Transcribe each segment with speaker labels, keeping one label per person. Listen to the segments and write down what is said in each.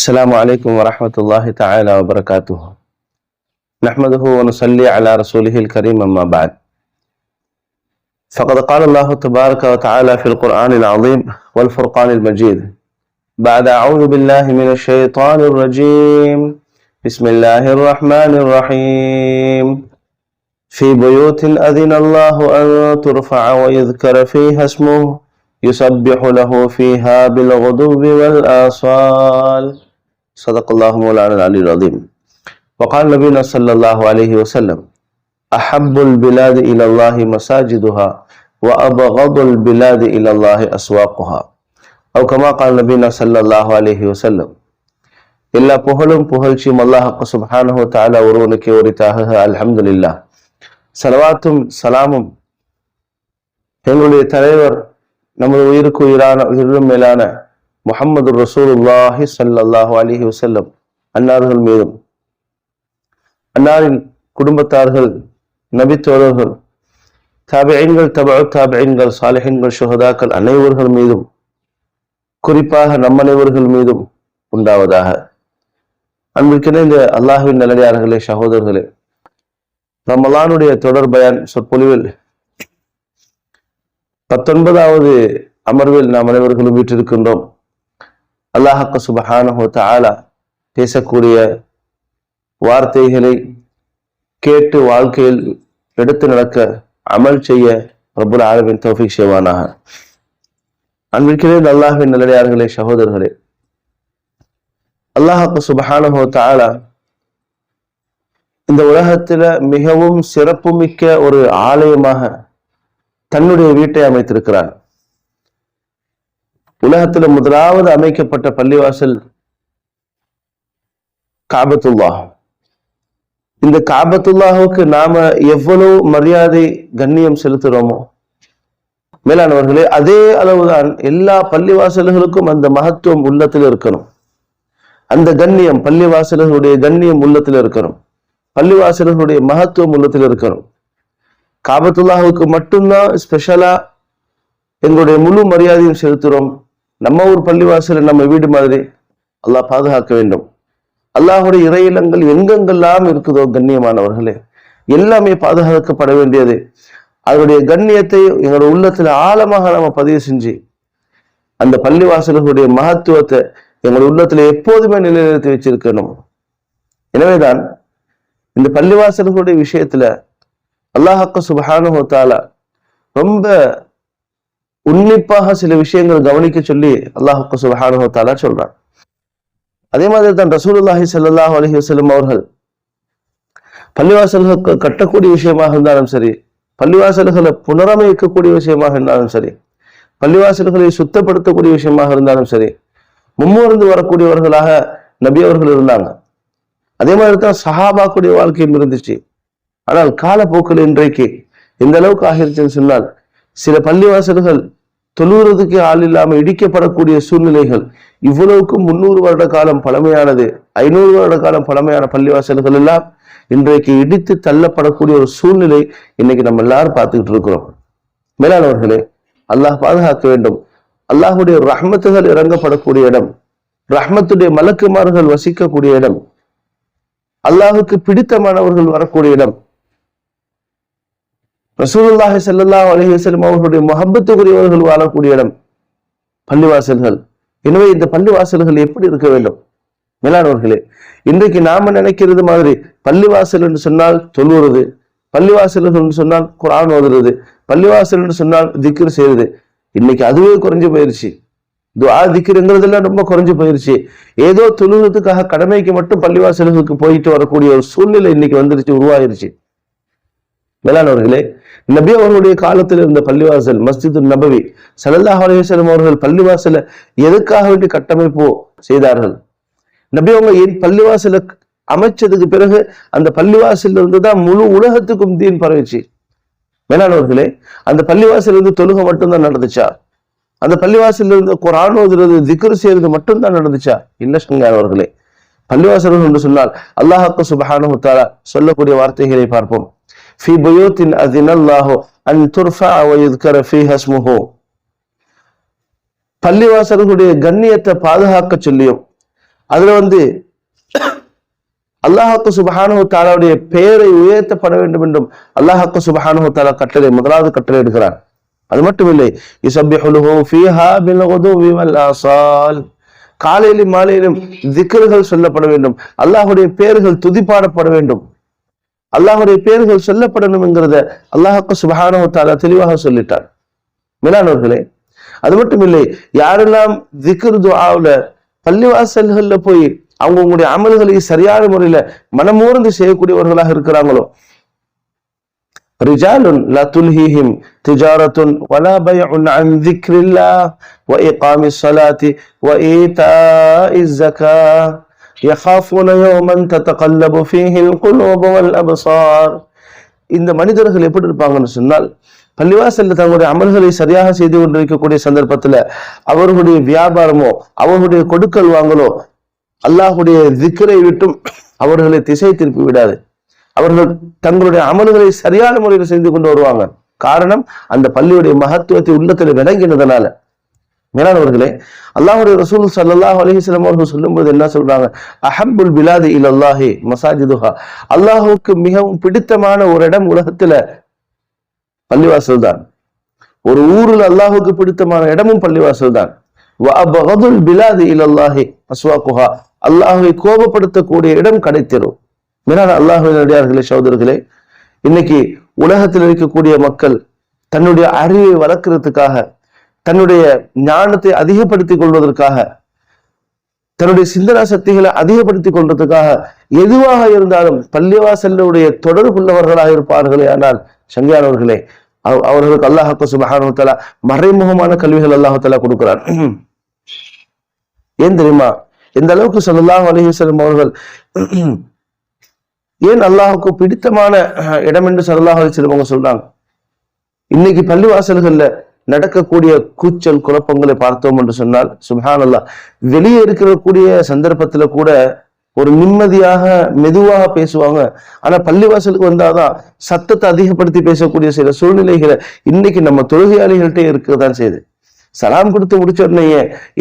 Speaker 1: السلام عليكم ورحمة الله تعالى وبركاته نحمده ونصلي على رسوله الكريم أما بعد فقد قال الله تبارك وتعالى في القرآن العظيم والفرقان المجيد بعد أعوذ بالله من الشيطان الرجيم بسم الله الرحمن الرحيم في بيوت أذن الله أن ترفع ويذكر فيها اسمه يسبح له فيها بالغدو والآصال صدق الله مولانا العلي العظيم وقال نبينا صلى الله عليه وسلم أحب البلاد إلى الله مساجدها وأبغض البلاد إلى الله أسواقها أو كما قال نبينا صلى الله عليه وسلم إلا بهلم بهلشي الله سبحانه وتعالى ورونك ورتاه الحمد لله சலவாத்தும் சலாமும் எங்களுடைய தலைவர் நமது ويركو உயிரான ويرم ميلانا முகமது ரசூலுல்லாஹி சல்லாஹு அலிஹி வசல்லம் அன்னார்கள் மீதும் அன்னாரின் குடும்பத்தார்கள் நபித்தோழர்கள் தபைங்கள் தபா தாபியங்கள் சாலிஹன்கள் சுகதாக்கள் அனைவர்கள் மீதும் குறிப்பாக நம் அனைவர்கள் மீதும் உண்டாவதாக அன்பிற்கென இந்த அல்லாஹுவின் நல்லடியார்களே சகோதரர்களே நம்மளானுடைய தொடர் பயன் சொற்பொழிவில் பத்தொன்பதாவது அமர்வில் நாம் அனைவர்களும் வீட்டிருக்கின்றோம் சுபஹான ஹோத்த ஆலா பேசக்கூடிய வார்த்தைகளை கேட்டு வாழ்க்கையில் எடுத்து நடக்க அமல் செய்ய ரபுல் ஆலமின் தௌஃபிக் செய்வானாக அன்பிற்கிறேன் அல்லாஹின் நல்லடியார்களே சகோதரர்களே அல்லாஹாக்கு ஹோத்த தாலா இந்த உலகத்துல மிகவும் சிறப்புமிக்க ஒரு ஆலயமாக தன்னுடைய வீட்டை அமைத்திருக்கிறார் உலகத்துல முதலாவது அமைக்கப்பட்ட பள்ளிவாசல் காபத்துல்லா இந்த காபத்துல்லாஹுக்கு நாம எவ்வளவு மரியாதை கண்ணியம் செலுத்துறோமோ மேலானவர்களே அதே அளவுதான் எல்லா பள்ளிவாசல்களுக்கும் அந்த மகத்துவம் உள்ளத்தில் இருக்கணும் அந்த கண்ணியம் பள்ளிவாசல்களுடைய கண்ணியம் உள்ளத்தில் இருக்கணும் பள்ளிவாசல்களுடைய மகத்துவம் உள்ளத்தில் இருக்கணும் காபத்துல்லாஹுக்கு மட்டும்தான் ஸ்பெஷலா எங்களுடைய முழு மரியாதையும் செலுத்துறோம் நம்ம ஊர் பள்ளிவாசல நம்ம வீடு மாதிரி அல்லாஹ் பாதுகாக்க வேண்டும் அல்லாஹுடைய இறையிலங்கள் எங்கெங்கெல்லாம் இருக்குதோ கண்ணியமானவர்களே எல்லாமே பாதுகாக்கப்பட வேண்டியது அதனுடைய கண்ணியத்தை எங்களுடைய உள்ளத்துல ஆழமாக நாம பதிவு செஞ்சு அந்த பள்ளிவாசல்களுடைய மகத்துவத்தை எங்களுடைய உள்ளத்துல எப்போதுமே நிலைநிறுத்தி வச்சிருக்கணும் எனவேதான் இந்த பள்ளிவாசல்களுடைய விஷயத்துல அல்லாஹாக்கு சுபஹானுஹத்தாலா ரொம்ப உன்னிப்பாக சில விஷயங்கள் கவனிக்க சொல்லி அல்லாஹுக்கு சுபஹானுவத்தாலா சொல்றான் அதே மாதிரி தான் ரசூலுல்லாஹி சல்லாஹ் அலஹி வசலம் அவர்கள் பள்ளிவாசல்களுக்கு கட்டக்கூடிய விஷயமாக இருந்தாலும் சரி பள்ளிவாசல்களை புனரமைக்கக்கூடிய விஷயமாக இருந்தாலும் சரி பள்ளிவாசல்களை சுத்தப்படுத்தக்கூடிய விஷயமாக இருந்தாலும் சரி மும்மூர்ந்து வரக்கூடியவர்களாக நபி அவர்கள் இருந்தாங்க அதே மாதிரி தான் சஹாபாக்குடைய வாழ்க்கையும் இருந்துச்சு ஆனால் காலப்போக்கில் இன்றைக்கு இந்த அளவுக்கு ஆகிருச்சுன்னு சொன்னால் சில பள்ளிவாசல்கள் தொழுகிறதுக்கு ஆள் இல்லாமல் இடிக்கப்படக்கூடிய சூழ்நிலைகள் இவ்வளவுக்கு முன்னூறு வருட காலம் பழமையானது ஐநூறு வருட காலம் பழமையான பள்ளிவாசல்கள் எல்லாம் இன்றைக்கு இடித்து தள்ளப்படக்கூடிய ஒரு சூழ்நிலை இன்னைக்கு நம்ம எல்லாரும் பார்த்துக்கிட்டு இருக்கிறோம் மேலானவர்களே அல்லாஹ் பாதுகாக்க வேண்டும் அல்லாஹுடைய ரஹ்மத்துகள் இறங்கப்படக்கூடிய இடம் ரஹ்மத்துடைய மலக்குமார்கள் வசிக்கக்கூடிய இடம் அல்லாஹுக்கு பிடித்தமானவர்கள் வரக்கூடிய இடம் ரசூலுல்லாஹி செல்லல்லா அலஹி வசலம் அவர்களுடைய முகம்பத்துக்குரியவர்கள் வாழக்கூடிய இடம் பள்ளிவாசல்கள் எனவே இந்த பள்ளிவாசல்கள் எப்படி இருக்க வேண்டும் மேலானவர்களே இன்றைக்கு நாம நினைக்கிறது மாதிரி பள்ளிவாசல் என்று சொன்னால் தொழுவுறது பள்ளிவாசல்கள் என்று சொன்னால் குரான் ஓதுறது பள்ளிவாசல் என்று சொன்னால் திக்கர் செய்யறது இன்னைக்கு அதுவே குறைஞ்சு போயிருச்சு துவா திக்கிறங்கிறதுலாம் ரொம்ப குறைஞ்சு போயிருச்சு ஏதோ தொழுவதுக்காக கடமைக்கு மட்டும் பள்ளிவாசல்களுக்கு போயிட்டு வரக்கூடிய ஒரு சூழ்நிலை இன்னைக்கு வந்துருச்சு உருவாயிருச்சு மேலானவர்களே நபி அவர்களுடைய காலத்தில் இருந்த பள்ளிவாசல் மஸ்ஜிது நபவி சலல்லா அலையம் அவர்கள் பள்ளிவாசல எதுக்காக வேண்டி கட்டமைப்பு செய்தார்கள் நபி அவங்க என் பள்ளிவாசலை அமைச்சதுக்கு பிறகு அந்த பள்ளிவாசல் இருந்து தான் முழு உலகத்துக்கும் தீன் பரவிச்சு மேலானவர்களே அந்த பள்ளிவாசல் இருந்து தொழுகை மட்டும்தான் நடந்துச்சா அந்த பள்ளிவாசல் இருந்து குரான் ஓதுறது திக்ரு செய்யறது மட்டும்தான் நடந்துச்சா இல்லை சங்கானவர்களே பள்ளிவாசல் என்று சொன்னால் அல்லாஹாக்கு சுபஹானு தாலா சொல்லக்கூடிய வார்த்தைகளை பார்ப்போம் في بيوت أذن الله أن ترفع ويذكر فيها اسمه பள்ளிவாசல்களுடைய கண்ணியத்தை பாதுகாக்க சொல்லியும் அதுல வந்து அல்லாஹாக்கு சுபஹானு தாலாவுடைய பெயரை உயர்த்தப்பட வேண்டும் என்றும் அல்லாஹாக்கு சுபஹானு தாலா கட்டளை முதலாவது கட்டளை எடுக்கிறார் அது மட்டும் மட்டுமில்லை காலையிலும் மாலையிலும் திக்கர்கள் சொல்லப்பட வேண்டும் அல்லாஹுடைய பெயர்கள் துதிப்பாடப்பட வேண்டும் அல்லாஹுடைய பேர்கள் சொல்லப்படணுங்கிறத அல்லாஹுக்கு சுபகான தெளிவாக சொல்லிட்டார் மிலானவர்களே அது மட்டும் இல்லை யாரெல்லாம் திக்ரு ஆவல பள்ளிவாசல்கள்ல போய் அவங்க உங்களுடைய அமல்களை சரியான முறையில மனமோர்ந்து செய்யக்கூடியவர்களாக இருக்கிறாங்களோ رجال யஹாஃபுன யோமன் தத்தகல்லபு ஃபீஹில் குலோபவல் அபசார் இந்த மனிதர்கள் எப்படி இருப்பாங்கன்னு சொன்னால் பள்ளிவாசலில் தங்களுடைய அமல்களை சரியாக செய்து கொண்டிருக்கக்கூடிய சந்தர்ப்பத்துல அவர்களுடைய வியாபாரமோ அவர்களுடைய கொடுக்கல் வாங்கலோ அல்லாஹுடைய திக்கரை விட்டும் அவர்களை திசை திருப்பி விடாது அவர்கள் தங்களுடைய அமல்களை சரியான முறையில் செய்து கொண்டு வருவாங்க காரணம் அந்த பள்ளியுடைய மகத்துவத்தை உள்ளத்தில் விளங்கினதுனால மேலானவர்களே அல்லாஹுடைய ரசூல் சல்லாஹ் அலிஹிஸ்லாம் அவர்கள் சொல்லும்போது என்ன சொல்றாங்க அஹம்புல் பிலாது இல் அல்லாஹி மசாஜிதுஹா அல்லாஹுக்கு மிகவும் பிடித்தமான ஒரு இடம் உலகத்துல பள்ளிவாசல் தான் ஒரு ஊரில் அல்லாஹுக்கு பிடித்தமான இடமும் பள்ளிவாசல் தான் பிலாது இல் அல்லாஹி அஸ்வா குஹா அல்லாஹை கோபப்படுத்தக்கூடிய இடம் கிடைத்திரும் மேலான அல்லாஹுடைய சகோதரர்களே இன்னைக்கு உலகத்தில் இருக்கக்கூடிய மக்கள் தன்னுடைய அறிவை வளர்க்கறதுக்காக தன்னுடைய ஞானத்தை அதிகப்படுத்திக் கொள்வதற்காக தன்னுடைய சிந்தனா சக்திகளை அதிகப்படுத்திக் கொள்றதுக்காக எதுவாக இருந்தாலும் பள்ளிவாசலுடைய தொடர்புள்ளவர்களாக இருப்பார்களே ஆனால் சங்கியானவர்களே அவர்களுக்கு அல்லாஹாக்கு சுபஹானுத்தலா மறைமுகமான கல்விகள் அல்லாஹத்தலா கொடுக்கிறார் ஏன் தெரியுமா எந்த அளவுக்கு சொல்லாஹ் செல்லும் அவர்கள் ஏன் அல்லாஹுக்கு பிடித்தமான இடம் என்று சொல்லாஹ் அலிசலம் அவங்க சொல்றாங்க இன்னைக்கு பள்ளிவாசல்கள்ல நடக்கக்கூடிய கூச்சல் குழப்பங்களை பார்த்தோம் என்று சொன்னால் சுபஹானல்லா வெளியே இருக்கக்கூடிய சந்தர்ப்பத்துல கூட ஒரு நிம்மதியாக மெதுவாக பேசுவாங்க ஆனா பள்ளிவாசலுக்கு வந்தாதான் சத்தத்தை அதிகப்படுத்தி பேசக்கூடிய சில சூழ்நிலைகளை இன்னைக்கு நம்ம தொழுகையாளிகள்கிட்டே இருக்கதான் செய்யுது சலாம் கொடுத்து முடிச்ச உடனே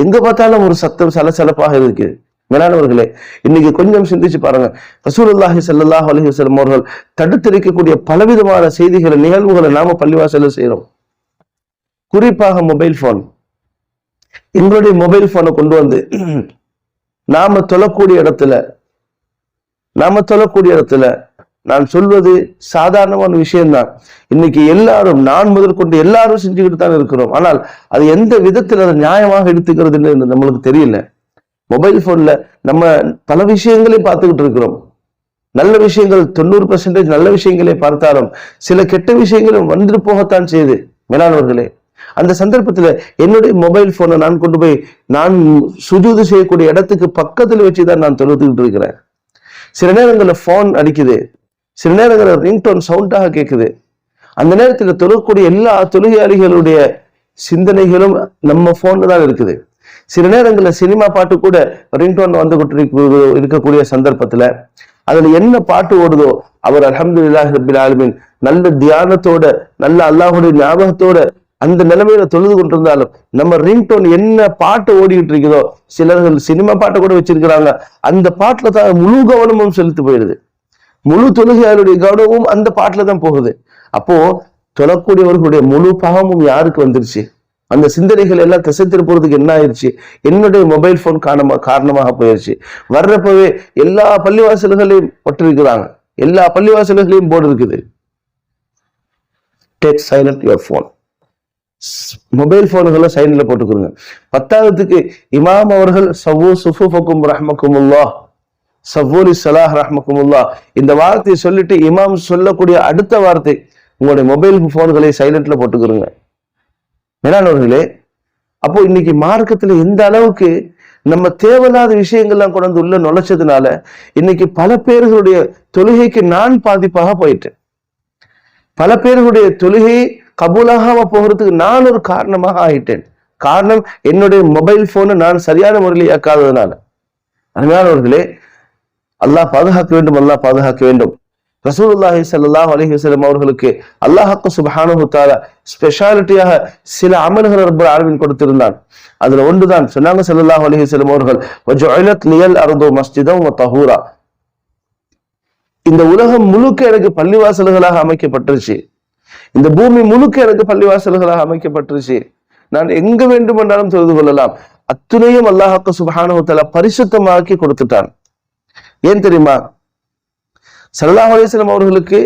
Speaker 1: எங்க பார்த்தாலும் ஒரு சத்தம் சலசலப்பாக இருக்குது மேலானவர்களே இன்னைக்கு கொஞ்சம் சிந்திச்சு பாருங்க ரசூலுல்லாஹி சல்லாஹ் அலஹி வல்லம் அவர்கள் தடுத்திருக்கக்கூடிய பலவிதமான செய்திகளை நிகழ்வுகளை நாம பள்ளிவாசல செய்யறோம் குறிப்பாக மொபைல் போன் எங்களுடைய மொபைல் போனை கொண்டு வந்து நாம சொல்லக்கூடிய இடத்துல நாம சொல்லக்கூடிய இடத்துல நான் சொல்வது சாதாரணமான விஷயம்தான் இன்னைக்கு எல்லாரும் நான் முதல் கொண்டு எல்லாரும் செஞ்சுக்கிட்டு தான் இருக்கிறோம் ஆனால் அது எந்த விதத்தில் அதை நியாயமாக எடுத்துக்கிறதுன்னு நம்மளுக்கு தெரியல மொபைல் போன்ல நம்ம பல விஷயங்களையும் பார்த்துக்கிட்டு இருக்கிறோம் நல்ல விஷயங்கள் தொண்ணூறு பர்சன்டேஜ் நல்ல விஷயங்களை பார்த்தாலும் சில கெட்ட விஷயங்களும் வந்துட்டு போகத்தான் செய்யுது மேலானவர்களே அந்த சந்தர்ப்பத்தில் என்னுடைய மொபைல் ஃபோனை நான் கொண்டு போய் நான் சுஜூது செய்யக்கூடிய இடத்துக்கு பக்கத்தில் வச்சு தான் நான் தொழுதுகிட்டு இருக்கிறேன் சில நேரங்களில் ஃபோன் அடிக்குது சில நேரங்களில் ரிங்டோன் சவுண்டாக கேட்குது அந்த நேரத்தில் தொழுகக்கூடிய எல்லா தொழுகையாளிகளுடைய சிந்தனைகளும் நம்ம ஃபோனில் தான் இருக்குது சில நேரங்களில் சினிமா பாட்டு கூட ரிங்டோன் வந்து இருக்கக்கூடிய சந்தர்ப்பத்தில் அதில் என்ன பாட்டு ஓடுதோ அவர் அலமது இல்லாஹிபின் ஆலமின் நல்ல தியானத்தோட நல்ல அல்லாஹுடைய ஞாபகத்தோட அந்த நிலைமையில தொழுது கொண்டிருந்தாலும் நம்ம ரிங்டோன் என்ன பாட்டு ஓடிக்கிட்டு இருக்குதோ சிலர்கள் சினிமா பாட்டை கூட வச்சிருக்கிறாங்க அந்த பாட்டுல தான் முழு கவனமும் செலுத்து போயிடுது முழு தொழுகையாளருடைய கவனமும் அந்த பாட்டுல தான் போகுது அப்போ தொழக்கூடியவர்களுடைய முழு பாவமும் யாருக்கு வந்துருச்சு அந்த சிந்தனைகள் எல்லாம் திசை திருப்புறதுக்கு என்ன ஆயிடுச்சு என்னுடைய மொபைல் ஃபோன் காரணமா காரணமாக போயிடுச்சு வர்றப்பவே எல்லா பள்ளிவாசல்களையும் ஒட்டிருக்கிறாங்க எல்லா பள்ளிவாசல்களையும் போர்டு இருக்குது take silent your phone mobile போனுகளை சைன்ல போட்டுக்கிறோங்க பத்தாவதுக்கு இமாம் அவர்கள் சவ்வு சுஃபுஃபக்கும் ரஹ்மக்குமுல்லா சவ்வூலி சலாஹ் ரஹ்மக்குமுல்லா இந்த வார்த்தையை சொல்லிட்டு இமாம் சொல்லக்கூடிய அடுத்த வார்த்தை உங்களுடைய மொபைல் போன்களை சைலண்ட்ல போட்டுக்கிறோங்க மேலானவர்களே அப்போ இன்னைக்கு மார்க்கத்துல எந்த அளவுக்கு நம்ம தேவையில்லாத விஷயங்கள்லாம் கொண்டு வந்து உள்ள நுழைச்சதுனால இன்னைக்கு பல பேர்களுடைய தொழுகைக்கு நான் பாதிப்பாக போயிட்டேன் பல பேர்களுடைய தொழுகை கபூலாகாம போகிறதுக்கு நான் ஒரு காரணமாக ஆயிட்டேன் காரணம் என்னுடைய மொபைல் போனை நான் சரியான முறையில் இயக்காததுனால அருமையானவர்களே அல்லாஹ் பாதுகாக்க வேண்டும் அல்லாஹ் பாதுகாக்க வேண்டும் ரசூலுல்லாஹி சல்லாஹ் அலஹி அவர்களுக்கு அல்லாஹாக்கு சுபஹானு தால ஸ்பெஷாலிட்டியாக சில அமல்கள் ரப்பர் ஆழ்வின் கொடுத்திருந்தான் அதுல ஒன்றுதான் சொன்னாங்க சல்லாஹ் அலஹி அவர்கள் லியல் அருந்தோ மஸ்ஜிதம் தஹூரா இந்த உலகம் முழுக்க எனக்கு பள்ளிவாசல்களாக அமைக்கப்பட்டிருச்சு இந்த பூமி முழுக்க எனக்கு பள்ளிவாசல்களாக அமைக்கப்பட்டுருச்சு நான் எங்க வேண்டுமென்றாலும் தெரிந்து கொள்ளலாம் அத்துணையும் அல்லாஹாக்கு சுபஹானுவத்தால பரிசுத்தமாக்கி கொடுத்துட்டான் ஏன் தெரியுமா சல்லாஹ் அலிஸ்லாம் அவர்களுக்கு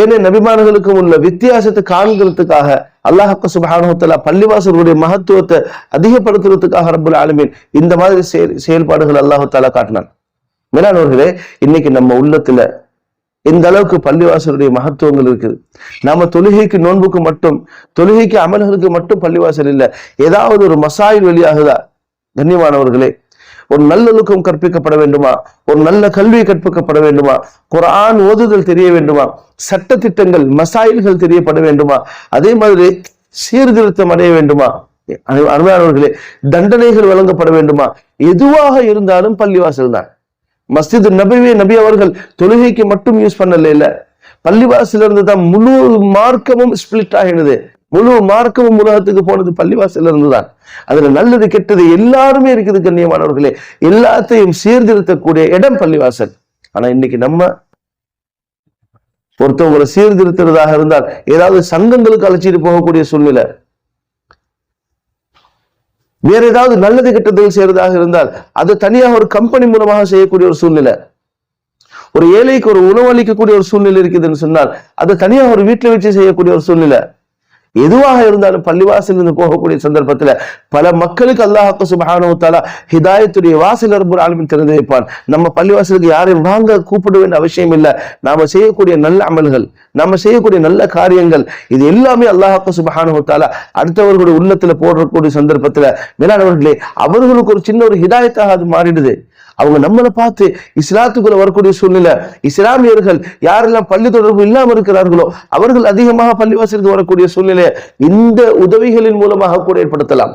Speaker 1: ஏனே நபிமானர்களுக்கும் உள்ள வித்தியாசத்தை காண்கிறதுக்காக அல்லாஹக்க சுபஹானுவத்தால பள்ளிவாசல்களுடைய மகத்துவத்தை அதிகப்படுத்துறதுக்காக ரபுல் ஆலமீன் இந்த மாதிரி செயல் செயல்பாடுகள் அல்லாஹத்தாலா காட்டினான் மேலானவர்களே இன்னைக்கு நம்ம உள்ளத்துல இந்த அளவுக்கு பள்ளிவாசலுடைய மகத்துவங்கள் இருக்குது நம்ம தொழுகைக்கு நோன்புக்கு மட்டும் தொழுகைக்கு அமல்களுக்கு மட்டும் பள்ளிவாசல் இல்லை ஏதாவது ஒரு மசாயில் வெளியாகுதா கண்ணியமானவர்களே ஒரு நல்லொழுக்கம் கற்பிக்கப்பட வேண்டுமா ஒரு நல்ல கல்வி கற்பிக்கப்பட வேண்டுமா குரான் ஓதுதல் தெரிய வேண்டுமா சட்ட திட்டங்கள் மசாயில்கள் தெரியப்பட வேண்டுமா அதே மாதிரி சீர்திருத்தம் அடைய வேண்டுமா அருமையானவர்களே தண்டனைகள் வழங்கப்பட வேண்டுமா எதுவாக இருந்தாலும் பள்ளிவாசல் தான் மஸ்ஜித் நபிவே நபி அவர்கள் தொழுகைக்கு மட்டும் யூஸ் பண்ணல இல்ல பள்ளிவாசில இருந்து தான் முழு மார்க்கமும் ஸ்பிளிட் ஆகிடுது முழு மார்க்கமும் உலகத்துக்கு போனது பள்ளிவாசில இருந்து தான் அதுல நல்லது கெட்டது எல்லாருமே இருக்குது கண்ணியமானவர்களே எல்லாத்தையும் சீர்திருத்தக்கூடிய இடம் பள்ளிவாசல் ஆனா இன்னைக்கு நம்ம ஒருத்தவங்களை சீர்திருத்துறதாக இருந்தால் ஏதாவது சங்கங்களுக்கு அழைச்சிட்டு போகக்கூடிய சூழ்நிலை வேற ஏதாவது நல்லது கெட்டதில் செய்யறதாக இருந்தால் அது தனியாக ஒரு கம்பெனி மூலமாக செய்யக்கூடிய ஒரு சூழ்நிலை ஒரு ஏழைக்கு ஒரு உணவு அளிக்கக்கூடிய ஒரு சூழ்நிலை இருக்குதுன்னு சொன்னால் அது தனியாக ஒரு வீட்டில் வச்சு செய்யக்கூடிய ஒரு சூழ்நிலை எதுவாக இருந்தாலும் பள்ளிவாசல் இருந்து போகக்கூடிய சந்தர்ப்பத்தில் பல மக்களுக்கு அல்லாஹாக்கு சுபஹானவத்தாலா ஹிதாயத்துடைய வாசல் அரும்பு ஆளுமின் திறந்து வைப்பான் நம்ம பள்ளிவாசலுக்கு யாரையும் வாங்க கூப்பிட வேண்டிய அவசியம் இல்லை நாம செய்யக்கூடிய நல்ல அமல்கள் நம்ம செய்யக்கூடிய நல்ல காரியங்கள் இது எல்லாமே அல்லாஹாக்கு சுபஹானவத்தாலா அடுத்தவர்களுடைய உள்ளத்துல போடக்கூடிய சந்தர்ப்பத்தில் மேலானவர்களே அவர்களுக்கு ஒரு சின்ன ஒரு ஹிதாயத்தாக அது மாறிடுது அவங்க நம்மளை பார்த்து இஸ்லாத்துக்குள்ள வரக்கூடிய சூழ்நிலை இஸ்லாமியர்கள் யாரெல்லாம் பள்ளி தொடர்பு இல்லாமல் இருக்கிறார்களோ அவர்கள் அதிகமாக பள்ளிவாசலுக்கு வரக்கூடிய சூழ்நிலை இந்த உதவிகளின் மூலமாக கூட ஏற்படுத்தலாம்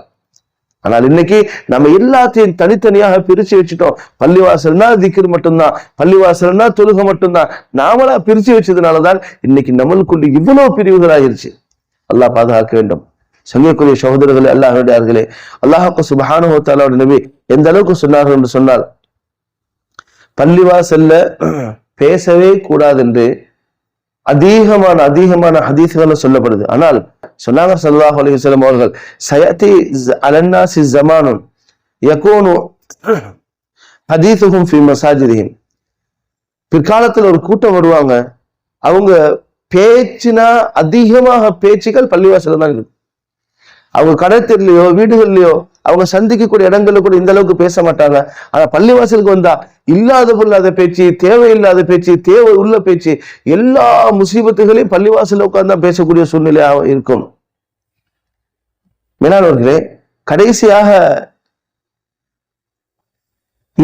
Speaker 1: ஆனால் இன்னைக்கு நம்ம எல்லாத்தையும் தனித்தனியாக பிரிச்சு வச்சுட்டோம் பள்ளிவாசல்னா திக்கிர் மட்டும்தான் பள்ளிவாசல்னா தொழுக மட்டும்தான் நாமளா பிரிச்சு வச்சதுனாலதான் இன்னைக்கு நம்மளுக்குள்ள இவ்வளவு பிரிவுகள் ஆயிருச்சு அல்லாஹ் பாதுகாக்க வேண்டும் சங்கக்குரிய சகோதரர்களே அல்லாஹ் அல்லாஹா சுபஹானுத்தாலாவோட நபி எந்த அளவுக்கு சொன்னார்கள் என்று சொன்னால் பள்ளிவா செல்ல பேசவே கூடாது என்று அதிகமான அதிகமான ஹதீசுகள் சொல்லப்படுது ஆனால் சொன்னாங்க சல்லாஹ் அலிவசலம் அவர்கள் சயத்தி சி ஜமானும் யகோனு ஹதீசுகும் ஃபி மசாஜிதியும் பிற்காலத்தில் ஒரு கூட்டம் வருவாங்க அவங்க பேச்சுனா அதிகமாக பேச்சுகள் பள்ளிவாசல தான் இருக்கு அவங்க கடற்கரையிலையோ வீடுகள்லையோ அவங்க சந்திக்கக்கூடிய இடங்களில் கூட இந்த அளவுக்கு பேச மாட்டாங்க ஆனா பள்ளிவாசலுக்கு வந்தா இல்லாத பொல்லாத பேச்சு தேவையில்லாத பேச்சு தேவை உள்ள பேச்சு எல்லா முசீபத்துகளையும் பள்ளிவாசல உட்கார்ந்து பேசக்கூடிய சூழ்நிலையாக இருக்கும் மேலானவர்களே கடைசியாக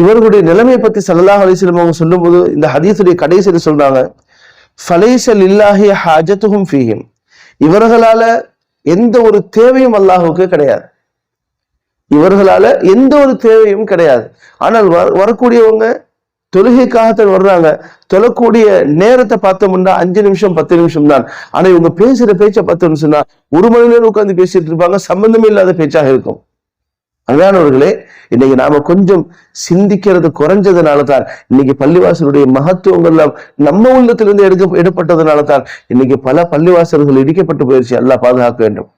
Speaker 1: இவர்களுடைய நிலைமையை பத்தி சல்லா அலிஸ்லம் அவங்க சொல்லும்போது இந்த ஹதீசுடைய கடைசியில் சொல்றாங்க ஃபலைசல் இல்லாஹிய ஹாஜத்துகும் ஃபீஹிம் இவர்களால எந்த ஒரு தேவையும் அல்லாஹுக்கு கிடையாது இவர்களால எந்த ஒரு தேவையும் கிடையாது ஆனால் வரக்கூடியவங்க தொழுகைக்காகத்தான் வர்றாங்க தொழக்கூடிய நேரத்தை பார்த்தோம்னா அஞ்சு நிமிஷம் பத்து நிமிஷம் தான் ஆனா இவங்க பேசுற பேச்சை பத்து நிமிஷம் தான் ஒரு மணி நேரம் உட்காந்து பேசிட்டு இருப்பாங்க சம்பந்தமே இல்லாத பேச்சாக இருக்கும் அதானவர்களே இன்னைக்கு நாம கொஞ்சம் சிந்திக்கிறது குறைஞ்சதுனால தான் இன்னைக்கு பள்ளிவாசலுடைய மகத்துவங்கள் எல்லாம் நம்ம உள்ளத்திலிருந்து எடுக்க எடுப்பட்டதுனால தான் இன்னைக்கு பல பள்ளிவாசல்கள் இடிக்கப்பட்டு போயிடுச்சு எல்லாம் பாதுகாக்க வேண்டும்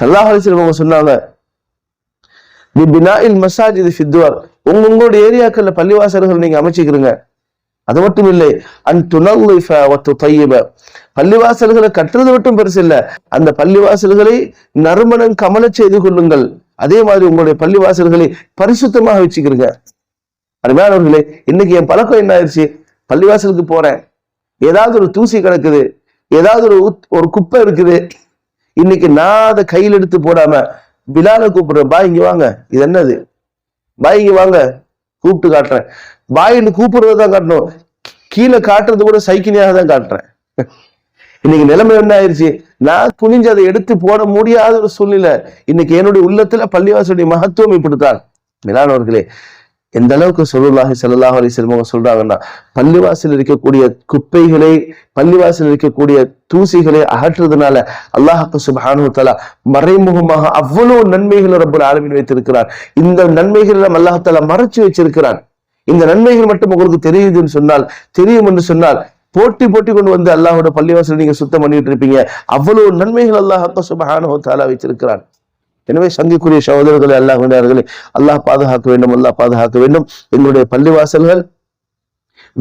Speaker 1: சல்லாஹலிசன் அவங்க சொன்னாங்க பிபினாயில் மசாஜ் இது ஃபித்வார் உங்க உங்களுடைய ஏரியாக்கள்ல பள்ளிவாசல்கள் நீங்க அமைச்சுக்கிறீங்க அது மட்டும் இல்லை பள்ளிவாசல்களை கட்டுறது மட்டும் பெருசு இல்லை அந்த பள்ளிவாசல்களை நறுமணம் கமல செய்து கொள்ளுங்கள் அதே மாதிரி உங்களுடைய பள்ளிவாசல்களை பரிசுத்தமாக வச்சுக்கிறீங்க அருமையானவர்களே இன்னைக்கு என் பழக்கம் என்ன ஆயிடுச்சு பள்ளிவாசலுக்கு போறேன் ஏதாவது ஒரு தூசி கிடக்குது ஏதாவது ஒரு ஒரு குப்பை இருக்குது இன்னைக்கு நான் அதை கையில் எடுத்து போடாம பிலால கூப்பிடுறேன் பாய் இங்க வாங்க இது என்னது பாய் இங்க வாங்க கூப்பிட்டு காட்டுறேன் பாயின்னு கூப்பிடுறத தான் காட்டணும் கீழே காட்டுறது கூட சைக்கிளியாக தான் காட்டுறேன் இன்னைக்கு நிலைமை என்ன ஆயிடுச்சு நான் குனிஞ்சு அதை எடுத்து போட முடியாத ஒரு சூழ்நிலை இன்னைக்கு என்னுடைய உள்ளத்துல பள்ளிவாசனுடைய மகத்துவம் இப்படித்தான் மிலானவர்களே எந்த அளவுக்கு சொல்லுல்லாஹி சல்லாஹ் அலி செல்வங்க சொல்றாங்கன்னா பள்ளிவாசல் இருக்கக்கூடிய குப்பைகளை பள்ளிவாசல் இருக்கக்கூடிய தூசிகளை அகற்றுறதுனால அல்லாஹாக்கு சுபானு தலா மறைமுகமாக அவ்வளவு நன்மைகளை ரொம்ப ஆளுமின் வைத்திருக்கிறார் இந்த நன்மைகள் நம்ம அல்லாஹால மறைச்சு வச்சிருக்கிறான் இந்த நன்மைகள் மட்டும் உங்களுக்கு தெரியுதுன்னு சொன்னால் தெரியும் என்று சொன்னால் போட்டி போட்டி கொண்டு வந்து அல்லாஹோட பள்ளிவாசல் நீங்க சுத்தம் பண்ணிட்டு இருப்பீங்க அவ்வளவு நன்மைகள் அல்லாஹ் சுபஹானு தாலா வச்சிருக்கிறான் எனவே சங்கிக்குரிய சகோதரர்கள் அல்லாஹ் வேண்டார்களே அல்லாஹ் பாதுகாக்க வேண்டும் அல்லாஹ் பாதுகாக்க வேண்டும் எங்களுடைய பள்ளிவாசல்கள்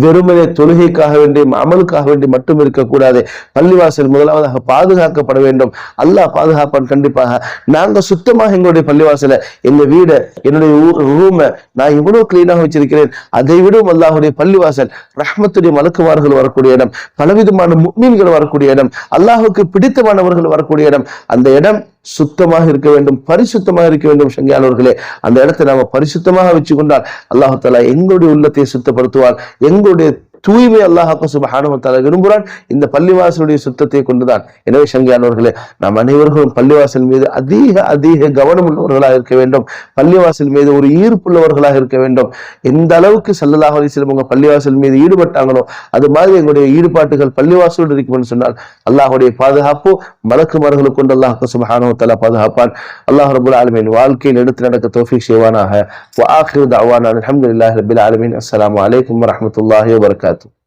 Speaker 1: வெறுமனே தொழுகைக்காக வேண்டி அமலுக்காக வேண்டி மட்டும் இருக்கக்கூடாது பள்ளிவாசல் முதலாவதாக பாதுகாக்கப்பட வேண்டும் அல்லாஹ் பாதுகாப்பான் கண்டிப்பாக நாங்கள் சுத்தமாக எங்களுடைய பள்ளிவாசலை எங்க வீடு என்னுடைய ரூமை நான் எவ்வளோ கிளீனாக வச்சிருக்கிறேன் அதை விடவும் அல்லாஹுடைய பள்ளிவாசல் ரஹ்மத்துடைய மலக்குமார்கள் வரக்கூடிய இடம் பலவிதமான மீன்கள் வரக்கூடிய இடம் அல்லாஹுக்கு பிடித்தமானவர்கள் வரக்கூடிய இடம் அந்த இடம் சுத்தமாக இருக்க வேண்டும் பரிசுத்தமாக இருக்க வேண்டும் சங்கியானவர்களே அந்த இடத்தை நாம பரிசுத்தமாக வச்சு கொண்டால் அல்லாஹால எங்களுடைய உள்ளத்தை சுத்தப்படுத்துவார் எங்களுடைய தூய்மை அல்லாஹாக்கு சுபஹானவத்தால விரும்புகிறான் இந்த பள்ளிவாசலுடைய சுத்தத்தை கொண்டுதான் எனவே சங்கியானவர்களே நாம் அனைவர்களும் பள்ளிவாசல் மீது அதிக அதிக கவனம் உள்ளவர்களாக இருக்க வேண்டும் பள்ளிவாசல் மீது ஒரு ஈர்ப்புள்ளவர்களாக இருக்க வேண்டும் எந்த அளவுக்கு செல்லலாக சிலவங்க உங்க பள்ளிவாசல் மீது ஈடுபட்டாங்களோ அது மாதிரி எங்களுடைய ஈடுபாட்டுகள் பள்ளிவாசலோடு என்று சொன்னால் அல்லாஹுடைய பாதுகாப்பு மலக்கு மரங்களை கொண்டு அல்லாஹாக்கு சுபஹானவத்தால பாதுகாப்பான் அல்லாஹ் ரபுல் ஆலமின் வாழ்க்கையில் எடுத்து நடக்க தோஃபிக் செய்வானாக وآخر دعوانا الحمد لله wabarakatuh.